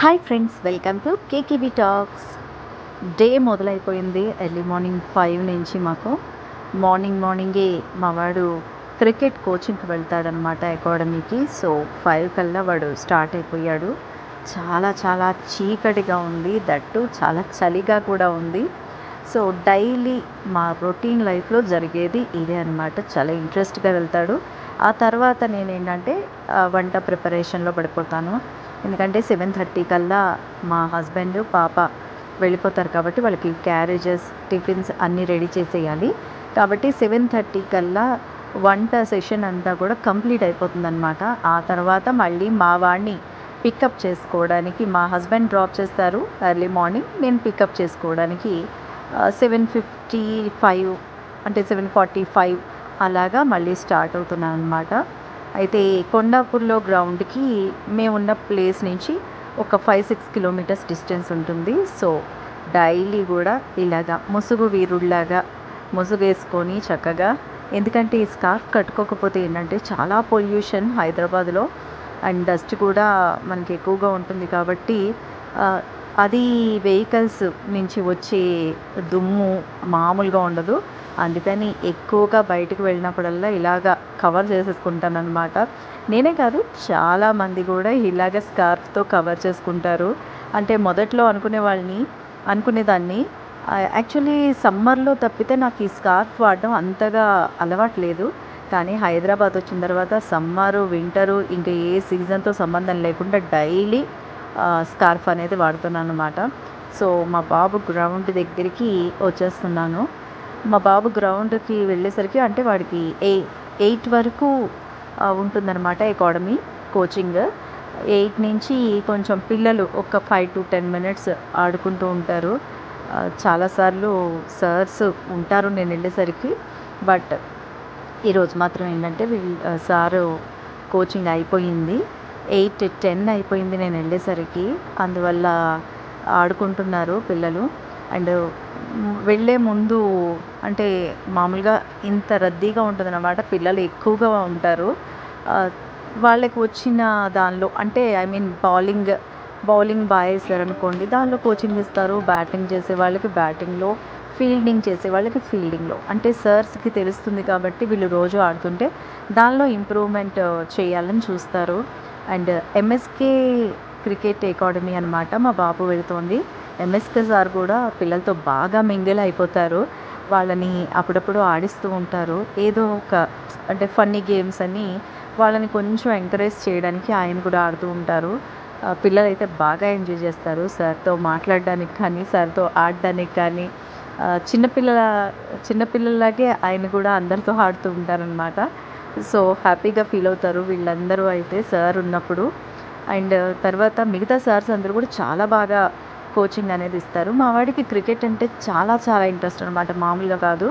Hi friends welcome to KKB talks day మొదలైపోయింది early morning five నుంచి మాకు. Morning మార్నింగే మా వాడు క్రికెట్ కోచింగ్కి వెళ్తాడనమాట అకాడమీకి సో ఫైవ్ కల్లా వాడు స్టార్ట్ అయిపోయాడు. చాలా చాలా చీకటిగా ఉంది. దట్టు చాలా చలిగా కూడా ఉంది. సో డైలీ మా రొటీన్ లైఫ్లో జరిగేది ఇదే అనమాట చాలా ఇంట్రెస్ట్గా వెళ్తాడు. ఆ తర్వాత నేను ఏంటంటే వంట ప్రిపరేషన్లో పడిపోతాను. ఎందుకంటే సెవెన్ థర్టీ కల్లా మా హస్బెండ్ పాప వెళ్ళిపోతారు కాబట్టి వాళ్ళకి క్యారేజెస్ టిఫిన్స్ అన్నీ రెడీ చేసేయాలి. కాబట్టి సెవెన్ థర్టీ కల్లా వంట సెషన్ అంతా కూడా కంప్లీట్ అయిపోతుంది అనమాట ఆ తర్వాత మళ్ళీ మా వాడిని పికప్ చేసుకోవడానికి మా హస్బెండ్ డ్రాప్ చేస్తారు. ఎర్లీ మార్నింగ్ నేను పికప్ చేసుకోవడానికి సెవెన్ ఫిఫ్టీ ఫైవ్ అంటే సెవెన్ ఫార్టీ ఫైవ్ అలాగా మళ్ళీ స్టార్ట్ అవుతున్నాను అనమాట అయితే కొండాపూర్లో గ్రౌండ్కి మేమున్న ప్లేస్ నుంచి ఒక ఫైవ్ సిక్స్ కిలోమీటర్స్ డిస్టెన్స్ ఉంటుంది. సో డైలీ కూడా ఇలాగా ముసుగు వీరుడిలాగా ముసుగు వేసుకొని చక్కగా ఎందుకంటే ఈ స్కార్ఫ్ కట్టుకోకపోతే ఏంటంటే చాలా పొల్యూషన్ హైదరాబాద్లో అండ్ డస్ట్ కూడా మనకి ఎక్కువగా ఉంటుంది కాబట్టి అది వెహికల్స్ నుంచి వచ్చే దుమ్ము మామూలుగా ఉండదు. అందుకని ఎక్కువగా బయటకు వెళ్ళినప్పుడల్లా ఇలాగా కవర్ చేసేసుకుంటాను అనమాట నేనే కాదు చాలామంది కూడా ఇలాగ స్కార్ఫ్తో కవర్ చేసుకుంటారు. అంటే మొదట్లో అనుకునే వాళ్ళని అనుకునేదాన్ని. యాక్చువల్లీ సమ్మర్లో తప్పితే నాకు ఈ స్కార్ఫ్ వాడడం అంతగా అలవాటు లేదు. కానీ హైదరాబాద్ వచ్చిన తర్వాత సమ్మరు వింటరు ఇంకా ఏ సీజన్తో సంబంధం లేకుండా డైలీ స్కార్ఫ్ అనేది వాడుతున్నాను అనమాట సో మా బాబు గ్రౌండ్ దగ్గరికి వచ్చేస్తున్నాను. మా బాబు గ్రౌండ్కి వెళ్ళేసరికి అంటే వాడికి ఏ ఎయిట్ వరకు ఉంటుందన్నమాట అకాడమీ కోచింగ్. ఎయిట్ నుంచి కొంచెం పిల్లలు ఒక ఫైవ్ టు టెన్ మినిట్స్ ఆడుకుంటూ ఉంటారు. చాలాసార్లు సార్స్ ఉంటారు నేను వెళ్ళేసరికి. బట్ ఈరోజు మాత్రం ఏంటంటే వీళ్ళు సారు కోచింగ్ అయిపోయింది. ఎయిట్ టెన్ అయిపోయింది నేను వెళ్ళేసరికి. అందువల్ల ఆడుకుంటున్నారు పిల్లలు. అండ్ వెళ్ళే ముందు అంటే మామూలుగా ఇంత రద్దీగా ఉంటుందన్నమాట. పిల్లలు ఎక్కువగా ఉంటారు. వాళ్ళకి వచ్చిన దానిలో అంటే ఐ మీన్ బౌలింగ్ బౌలింగ్ బాగా అనుకోండి దానిలో కోచింగ్ ఇస్తారు బ్యాటింగ్ చేసే వాళ్ళకి బ్యాటింగ్లో ఫీల్డింగ్ చేసే వాళ్ళకి ఫీల్డింగ్లో. అంటే సర్స్కి తెలుస్తుంది కాబట్టి వీళ్ళు రోజు ఆడుతుంటే దానిలో ఇంప్రూవ్మెంట్ చేయాలని చూస్తారు. అండ్ ఎంఎస్కే క్రికెట్ అకాడమీ అనమాట మా బాబు వెళుతోంది. ఎంఎస్కే సార్ కూడా పిల్లలతో బాగా మింగిల్ అయిపోతారు. వాళ్ళని అప్పుడప్పుడు ఆడిస్తూ ఉంటారు. ఏదో ఒక అంటే ఫన్నీ గేమ్స్ అని వాళ్ళని కొంచెం ఎంకరేజ్ చేయడానికి ఆయన కూడా ఆడుతూ ఉంటారు. పిల్లలు అయితే బాగా ఎంజాయ్ చేస్తారు. సార్తో మాట్లాడడానికి కానీ సార్తో ఆడడానికి కానీ చిన్నపిల్లల చిన్నపిల్లలాగే ఆయన కూడా అందరితో ఆడుతూ ఉంటారనమాట సో హ్యాపీగా ఫీల్ అవుతారు వీళ్ళందరూ అయితే సార్ ఉన్నప్పుడు. అండ్ తర్వాత మిగతా సార్స్ అందరూ కూడా చాలా బాగా కోచింగ్ అనేది ఇస్తారు. మా వాడికి క్రికెట్ అంటే చాలా చాలా ఇంట్రెస్ట్ అనమాట మామూలుగా కాదు.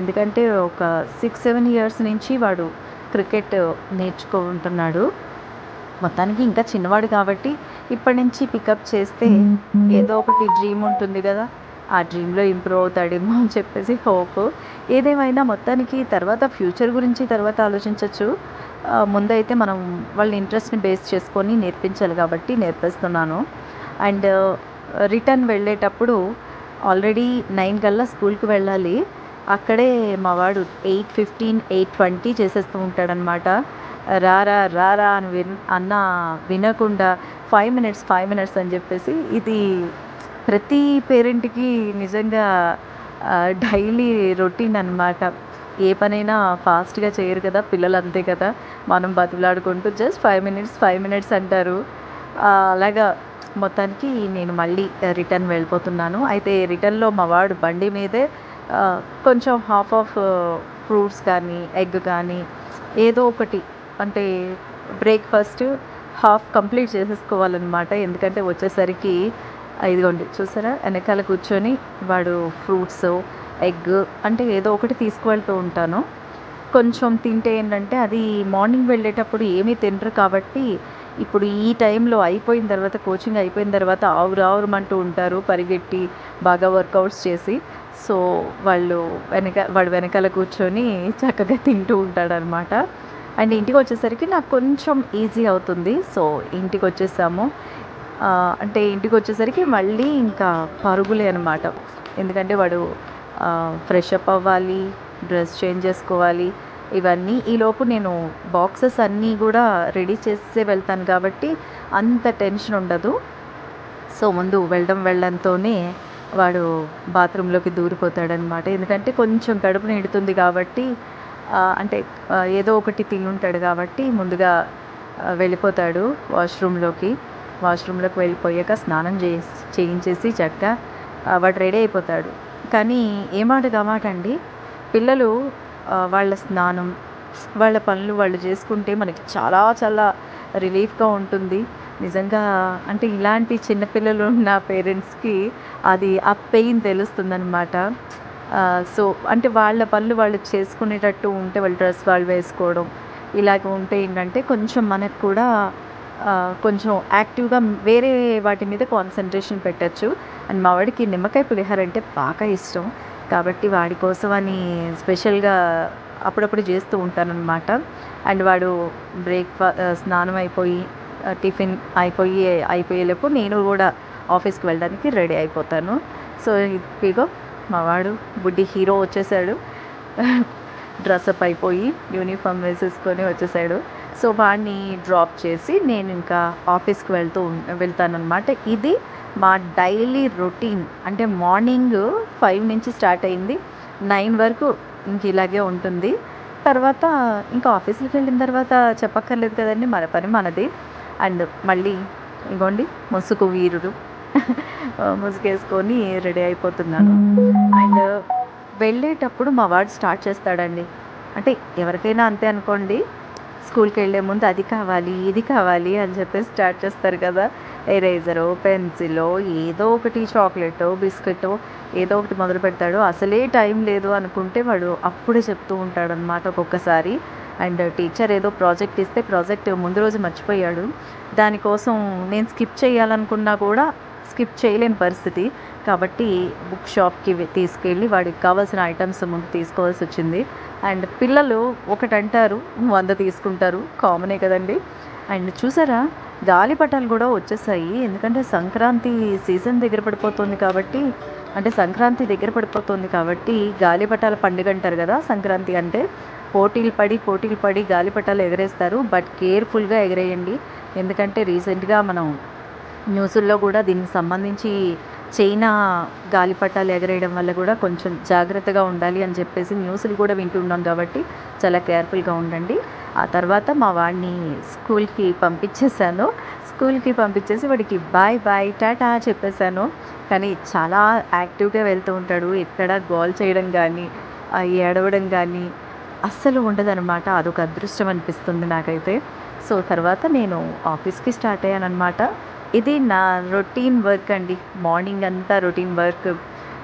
ఎందుకంటే ఒక సిక్స్ సెవెన్ ఇయర్స్ నుంచి వాడు క్రికెట్ నేర్చుకుంటున్నాడు. మొత్తానికి ఇంకా చిన్నవాడు కాబట్టి ఇప్పటి నుంచి పికప్ చేస్తే ఏదో ఒకటి డ్రీమ్ ఉంటుంది కదా. ఆ డ్రీమ్లో ఇంప్రూవ్ అవుతాడేమో అని చెప్పేసి హోప్ ఏదేమైనా మొత్తానికి తర్వాత ఫ్యూచర్ గురించి తర్వాత ఆలోచించవచ్చు ముందైతే మనం వాళ్ళ ఇంట్రెస్ట్ని బేస్ చేసుకొని నేర్పించాలి కాబట్టి నేర్పిస్తున్నాను. అండ్ రిటర్న్ వెళ్ళేటప్పుడు ఆల్రెడీ నైన్ కల్లా స్కూల్కి వెళ్ళాలి. అక్కడే మా వాడు ఎయిట్ ఫిఫ్టీన్ ఎయిట్ ట్వంటీ చేసేస్తూ ఉంటాడనమాట రారా రారా అని విన్ అన్న వినకుండా ఫైవ్ మినిట్స్ ఫైవ్ మినిట్స్ అని చెప్పేసి ఇది ప్రతి పేరెంట్కి నిజంగా డైలీ రొటీన్ అన్నమాట. ఏ పనైనా ఫాస్ట్గా చేయరు కదా పిల్లలు అంతే కదా. మనం బతులాడుకుంటూ just five minutes five minutes అంటారు. అలాగా మొత్తానికి నేను మళ్ళీ రిటర్న్ వెళ్ళిపోతున్నాను. అయితే రిటర్న్లో మా వాడు బండి మీదే కొంచెం హాఫ్ ఆఫ్ ఫ్రూట్స్ కానీ ఎగ్ కానీ ఏదో ఒకటి అంటే బ్రేక్ఫాస్ట్ హాఫ్ కంప్లీట్ చేసేసుకోవాలన్నమాట. ఎందుకంటే వచ్చేసరికి ఇదిగోండి చూసారా? వెనకాల కూర్చొని వాడు ఫ్రూట్స్ ఎగ్ అంటే ఏదో ఒకటి తీసుకువెళ్తూ ఉంటాను. కొంచెం తింటే ఏంటంటే అది మార్నింగ్ వెళ్ళేటప్పుడు ఏమీ తినరు కాబట్టి ఇప్పుడు ఈ టైంలో అయిపోయిన తర్వాత కోచింగ్ అయిపోయిన తర్వాత ఆవురు ఆవురమంటూ ఉంటారు పరిగెట్టి బాగా వర్కౌట్స్ చేసి. సో వాళ్ళు వెనక వాడు వెనకాల కూర్చొని చక్కగా తింటూ ఉంటాడనమాట. అండ్ ఇంటికి వచ్చేసరికి నాకు కొంచెం ఈజీ అవుతుంది. సో ఇంటికి వచ్చేసాము. అంటే ఇంటికి వచ్చేసరికి మళ్ళీ ఇంకా పరుగులే అనమాట. ఎందుకంటే వాడు ఫ్రెష్ అప్ అవ్వాలి డ్రెస్ చేంజ్ చేసుకోవాలి. ఇవన్నీ. ఈలోపు నేను బాక్సెస్ అన్నీ కూడా రెడీ చేసే వెళ్తాను కాబట్టి అంత టెన్షన్ ఉండదు. సో ముందు వెళ్ళడం వెళ్ళడంతోనే వాడు బాత్రూంలోకి దూరిపోతాడనమాట. ఎందుకంటే కొంచెం కడుపు నిండుతుంది కాబట్టి అంటే ఏదో ఒకటి తిని ఉంటాడు కాబట్టి ముందుగా వెళ్ళిపోతాడు వాష్రూమ్లోకి వాష్రూమ్లోకి వెళ్ళిపోయాక స్నానం చేసి చేయించేసి చక్కగా వాడు రెడీ అయిపోతాడు. కానీ ఏమాట కమాట అండి? పిల్లలు వాళ్ళ స్నానం వాళ్ళ పనులు వాళ్ళు చేసుకుంటే మనకి చాలా చాలా రిలీఫ్గా ఉంటుంది. నిజంగా అంటే ఇలాంటి చిన్నపిల్లలు ఉన్న పేరెంట్స్కి అది ఆ పెయిన్ తెలుస్తుందనమాట సో అంటే వాళ్ళ పనులు వాళ్ళు చేసుకునేటట్టు ఉంటే వాళ్ళ డ్రెస్ వాళ్ళు వేసుకోవడం ఇలాగ ఉంటే ఏంటంటే కొంచెం మనకు కూడా కొంచెం యాక్టివ్గా వేరే వాటి మీద కాన్సన్ట్రేషన్ పెట్టచ్చు. అండ్ మా వాడికి నిమ్మకాయ పులిహోర అంటే బాగా ఇష్టం. కాబట్టి వాడి కోసం అని స్పెషల్గా అప్పుడప్పుడు చేస్తూ ఉంటానన్నమాట. అండ్ వాడు బ్రేక్ఫా స్నానం అయిపోయి టిఫిన్ అయిపోయి అయిపోయేలోపు నేను కూడా ఆఫీస్కి వెళ్ళడానికి రెడీ అయిపోతాను. సో ఇదిగో మా వాడు బుడ్డి హీరో వచ్చేసాడు. డ్రెస్అప్ అయిపోయి యూనిఫామ్ వేసేసుకొని వచ్చేసాడు. సో వాడిని డ్రాప్ చేసి నేను ఇంకా ఆఫీస్కి వెళ్తూ వెళ్తానన్నమాట. ఇది మా డైలీ రొటీన్. అంటే మార్నింగ్ ఫైవ్ నుంచి స్టార్ట్ అయింది. నైన్ వరకు ఇంక ఇలాగే ఉంటుంది. తర్వాత ఇంకా ఆఫీస్కి వెళ్ళిన తర్వాత చెప్పక్కర్లేదు కదండి మన పని మనది. అండ్ మళ్ళీ ఇగోండి ముసుగు వీరుడు. ముసుగేసుకొని రెడీ అయిపోతున్నాను. అండ్ వెళ్ళేటప్పుడు మా వాడు స్టార్ట్ చేస్తాడండి. అంటే ఎవరికైనా అంతే అనుకోండి. స్కూల్కి వెళ్ళే ముందు అది కావాలి ఇది కావాలి అని చెప్పి స్టార్ట్ చేస్తారు కదా. ఎరేజరు పెన్సిలో ఏదో ఒకటి చాక్లెటో బిస్కెటో ఏదో ఒకటి మొదలు పెడతాడు. అసలే టైం లేదు అనుకుంటే వాడు అప్పుడే చెప్తూ ఉంటాడు అనమాట ఒక్కొక్కసారి. అండ్ టీచర్ ఏదో ప్రాజెక్ట్ ఇస్తే ప్రాజెక్ట్ ముందు రోజు మర్చిపోయాడు. దానికోసం నేను స్కిప్ చేయాలనుకున్నా కూడా స్కిప్ చేయలేని పరిస్థితి. కాబట్టి బుక్ షాప్కి తీసుకెళ్ళి వాడికి కావాల్సిన ఐటమ్స్ ముందు తీసుకోవాల్సి వచ్చింది. అండ్ పిల్లలు ఒకటి అంటారు వంద తీసుకుంటారు. కామనే కదండి. అండ్ చూసారా గాలిపటాలు కూడా వచ్చేసాయి. ఎందుకంటే సంక్రాంతి సీజన్ దగ్గర పడిపోతుంది కాబట్టి అంటే సంక్రాంతి దగ్గర పడిపోతుంది కాబట్టి గాలిపటాల పండుగ అంటారు కదా సంక్రాంతి అంటే పోటీలు పడి పోటీలు పడి గాలిపటాలు ఎగరేస్తారు. బట్ కేర్ఫుల్గా ఎగరేయండి. ఎందుకంటే రీసెంట్గా మనం న్యూస్ల్లో కూడా దీనికి సంబంధించి చైనా గాలిపటాలు ఎగరేయడం వల్ల కూడా కొంచెం జాగ్రత్తగా ఉండాలి అని చెప్పేసి న్యూస్లు కూడా వింటున్నాం కాబట్టి చాలా కేర్ఫుల్గా ఉండండి. ఆ తర్వాత మా వాడిని స్కూల్కి పంపించేశాను. స్కూల్కి పంపించేసి వాడికి బాయ్ బాయ్ టాటా చెప్పేశాను. కానీ చాలా యాక్టివ్గా వెళ్తూ ఉంటాడు. ఎక్కడ గోల్ చేయడం కానీ ఏడవడం కానీ అస్సలు ఉండదన్నమాట. అదొక అదృష్టం అనిపిస్తుంది నాకైతే. సో తర్వాత నేను ఆఫీస్కి స్టార్ట్ అయ్యాను అనమాట ఇది నా రొటీన్ వర్క్ అండి. మార్నింగ్ అంతా రొటీన్ వర్క్